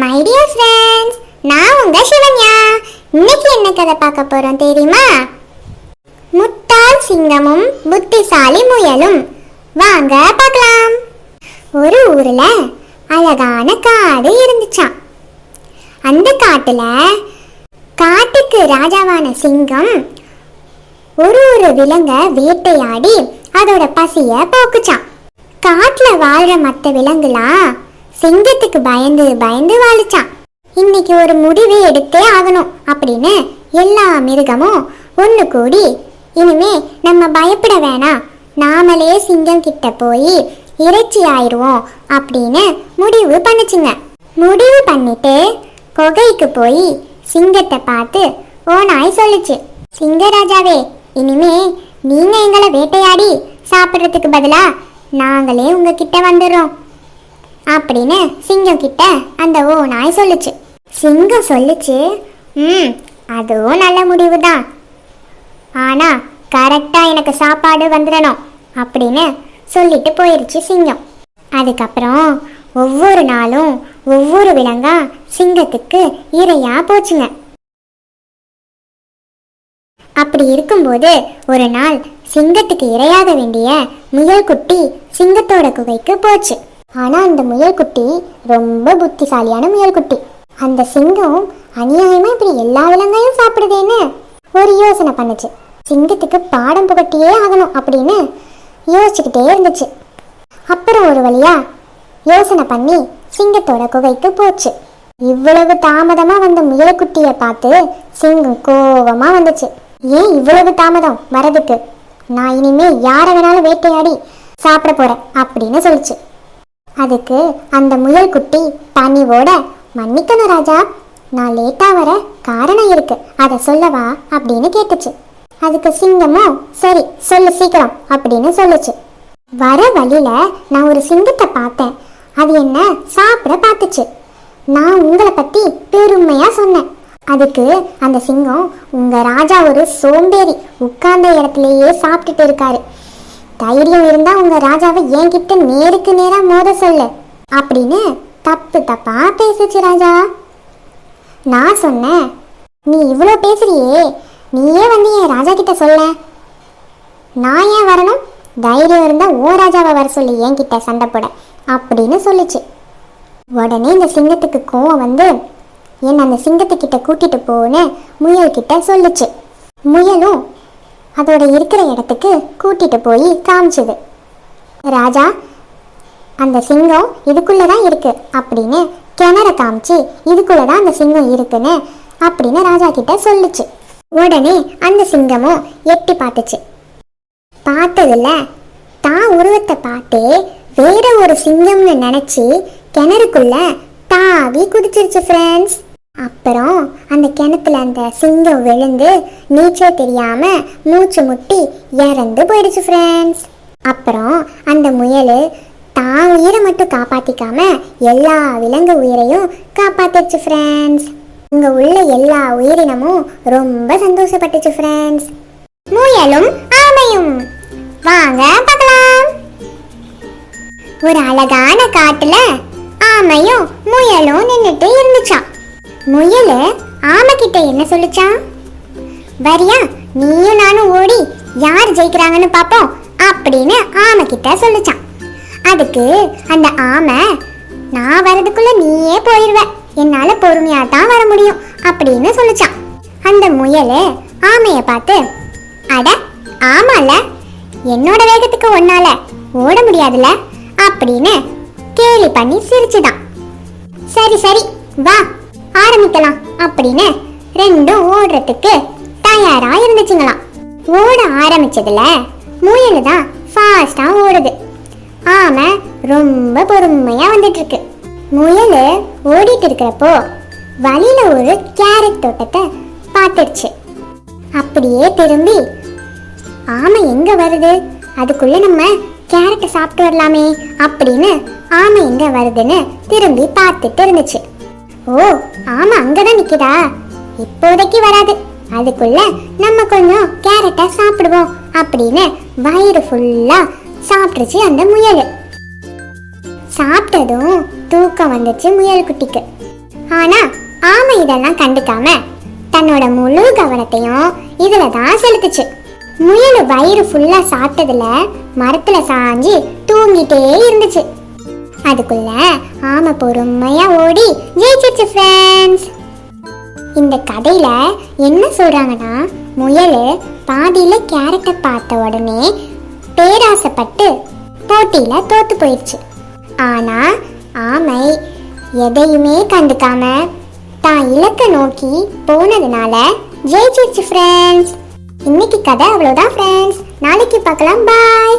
My dear friends நான் உங்க சிவன்யா. இன்னைக்கு என்ன கதை பார்க்க போறோம் தெரியுமா? முட்டாள் சிங்கமும் புத்திசாலி முயலும். வாங்க பார்க்கலாம். ஒரு ஊர்ல அழகான காடு இருந்துச்சாம். அந்த காட்டுல காட்டுக்கு ராஜாவான சிங்கம் ஒரு ஒரு விலங்க வேட்டையாடி அதோட பசிய போக்குச்சான் காட்டுல வாழ்ற மற்ற விலங்குலாம் சிங்கத்துக்கு பயந்து பயந்து வாழிச்சான். இன்னைக்கு ஒரு முடிவு எடுத்தே ஆகணும் அப்படின்னு எல்லா மிருகமும் ஒன்று கூடி இனிமே நம்ம பயப்பட வேணாம் நாமளே சிங்கம் கிட்ட போய் இறைச்சி ஆயிடுவோம் அப்படின்னு முடிவு பண்ணுச்சுங்க. முடிவு பண்ணிட்டு குகைக்கு போய் சிங்கத்தை பார்த்து ஓ நாய் சொல்லுச்சு சிங்கராஜாவே இனிமே நீங்க எங்களை வேட்டையாடி சாப்பிட்றதுக்கு பதிலா நாங்களே உங்ககிட்ட வந்துடுறோம். அப்படின்னு சிங்கம் கிட்ட அந்த ஓ நாய் சொல்லுச்சு. சிங்கம் சொல்லுச்சு ம் அதுவும் நல்ல முடிவு தான் ஆனா கரெக்டா எனக்கு சாப்பாடு வந்துடணும் அப்படின்னு சொல்லிட்டு போயிருச்சு சிங்கம். அதுக்கப்புறம் ஒவ்வொரு நாளும் ஒவ்வொரு விலங்கா சிங்கத்துக்கு இரையா போச்சுங்க. அப்படி இருக்கும்போது ஒரு நாள் சிங்கத்துக்கு இரையாக வேண்டிய முயல் குட்டி சிங்கத்தோட குகைக்கு போச்சு. ஆனால் அந்த முயல்குட்டி ரொம்ப புத்திசாலியான முயல்குட்டி. அந்த சிங்கம் அநியாயமா இப்படி எல்லா விலங்கையும் சாப்பிடுதேன்னு ஒரு யோசனை பண்ணுச்சு. சிங்கத்துக்கு பாடம் புகட்டியே ஆகணும் அப்படின்னு யோசிச்சுக்கிட்டே இருந்துச்சு. அப்புறம் ஒரு வழியா யோசனை பண்ணி சிங்கத்தோட குகைக்கு போச்சு. இவ்வளவு தாமதமா வந்த முயல்குட்டிய பார்த்து சிங்கம் கோவமா வந்துச்சு. ஏன் இவ்வளவு தாமதம் வரதுக்கு நான் இனிமே யார வேணாலும் வேட்டையாடி சாப்பிட போறேன் அப்படின்னு சொல்லிச்சு. அதுக்கு அந்த முயல்குட்டி பணிவோட மன்னிக்கணும் ராஜா நான் லேட்டா வர காரணம் இருக்கு. அதை சொல்லவா? அப்படின்னு கேட்டுச்சு. அதுக்கு சிங்கமும் சரி சொல்லு சீக்கிரம் அப்படின்னு சொல்லுச்சு. வர வழியில நான் ஒரு சிங்கத்தை பார்த்தேன். அது என்ன? சாப்பிட பார்த்துச்சு. நான் உங்களை பத்தி பெருமையா சொன்னேன். அதுக்கு அந்த சிங்கம் உங்க ராஜா ஒரு சோம்பேறி உட்கார்ந்த இடத்துலயே சாப்பிட்டுட்டு இருக்காரு. தைரியம் இருந்தா உங்க ராஜாவை என்கிட்ட நேருக்கு நேரா மோத சொல்லு. அப்படின்னு தப்பு தப்பா பேசுச்சு ராஜா. நான் சொன்னேன் நீ இவ்வளோ பேசுறியே நீயே வந்து என் ராஜா கிட்ட சொல்ல. நான் ஏன் வரணும்? தைரியம் இருந்தா ஓ ராஜாவை வர சொல்லி என்கிட்ட சண்டை போட அப்படின்னு சொல்லுச்சு. உடனே இந்த சிங்கத்துக்கு கோவம் வந்து என்னை அந்த சிங்கத்துக்கிட்ட கூட்டிட்டு போன்னு முயல்கிட்ட சொல்லுச்சு. முயலும் அதோட இருக்கிற இடத்துக்கு கூட்டிட்டு போய் காமிச்சுது. ராஜா அந்த சிங்கம் இதுக்குள்ளதான் இருக்கு அப்படின்னு கிணற காமிச்சு இதுக்குள்ள தான் அந்த சிங்கம் இருக்குன்னு அப்படின்னு ராஜா கிட்ட சொல்லுச்சு. உடனே அந்த சிங்கமும் எட்டி பார்த்துச்சு. பார்த்ததுல தான் உருவத்தை பார்த்தே வேற ஒரு சிங்கம்னு நினைச்சு கிணறுக்குள்ள தாவி குதிச்சிருச்சு ஃப்ரெண்ட்ஸ் அப்புறம் அந்த கிணத்துல அந்த சிங்கம் விழுந்து நீச்சல் தெரியாம மூச்சு முட்டி இறந்து போயிடுச்சு ஃப்ரெண்ட்ஸ் அப்புறம் அந்த முயல் தான் உயிரை மட்டும் காப்பாற்றிக்காம எல்லா விலங்கு உயிரையும் காப்பாத்திருச்சு ஃப்ரெண்ட்ஸ் இங்கே உள்ள எல்லா உயிரினமும் ரொம்ப சந்தோஷப்பட்டுச்சு ஃப்ரெண்ட்ஸ் முயலும் ஆமையும். வாங்க பார்க்கலாம். ஒரு அழகான காட்டுல ஆமையும் முயலும் நின்றுட்டு இருந்துச்சான் முயல் ஆமை கிட்ட என்ன சொல்லிச்சான் வரியா நீயும் நானும் ஓடி யார் ஜெயிக்கிறாங்கன்னு பார்ப்போம் அப்படின்னு ஆமை கிட்ட அதுக்கு அந்த ஆமை நான் வரதுக்குள்ள நீயே போயிடுவ என்னால பொறுமையா தான் வர முடியும் அப்படின்னு சொல்லிச்சான் அந்த முயல் ஆமைய பார்த்து அட ஆமால என்னோட வேகத்துக்கு ஒன்னால ஓட முடியாதுல அப்படின்னு கேலி பண்ணி சிரிச்சுதான். சரி சரி வா ஆரம்பிக்கலாம் அப்படின்னு ரெண்டும் ஓடுறதுக்கு தயாரா இருந்துச்சுங்களாம். ஓட ஆரம்பிச்சதுல முயல் தான் ஃபாஸ்டா ஓடுது. ஆமை ரொம்ப பொறுமையா வந்துட்டு இருக்கு முயல் ஓடிட்டு இருக்கிறப்போ வழியில ஒரு கேரட் தோட்டத்தை பார்த்துடுச்சு. அப்படியே திரும்பி ஆமை எங்க வருது? அதுக்குள்ள நம்ம கேரட்டை சாப்பிட்டு வரலாமே அப்படின்னு ஆமை எங்க வருதுன்னு திரும்பி பார்த்துட்டு இருந்துச்சு. ஓ ஆமா அங்கதான் நிக்குதா? இப்போதைக்கு வராது. அதுக்குள்ள நம்ம கொஞ்சம் கேரட்டை சாப்பிடுவோம் அப்படின்னு வயிறு ஃபுல்லா சாப்பிட்டுச்சு அந்த முயல். சாப்பிட்டதும் தூக்கம் வந்துச்சு முயல் குட்டிக்கு ஆமை இதெல்லாம் கண்டுக்காம தன்னோட முழு கவனத்தையும் இதுல தான் செலுத்துச்சு. முயல் வயிறு ஃபுல்லா சாப்பிட்டதுல மரத்துல சாஞ்சு தூங்கிட்டே இருந்துச்சு. அதுக்குள்ள ஆமை பொறுமையா ஓடி ஜெயிச்சிச்சு ஃப்ரெண்ட்ஸ் இந்த கதையில என்ன சொல்றாங்கன்னா முயல் பாதியில கேரட்டை பார்த்த உடனே பேராசைப்பட்டு போட்டியில தோத்து போயிடுச்சு ஆனா ஆமை எதையுமே கண்டுக்காம தான் இலக்கை நோக்கி போனதுனால ஜெயிச்சிருச்சு ஃப்ரெண்ட்ஸ் இன்னைக்கு கதை அவ்வளோதான் ஃப்ரெண்ட்ஸ் நாளைக்கு பார்க்கலாம் பாய்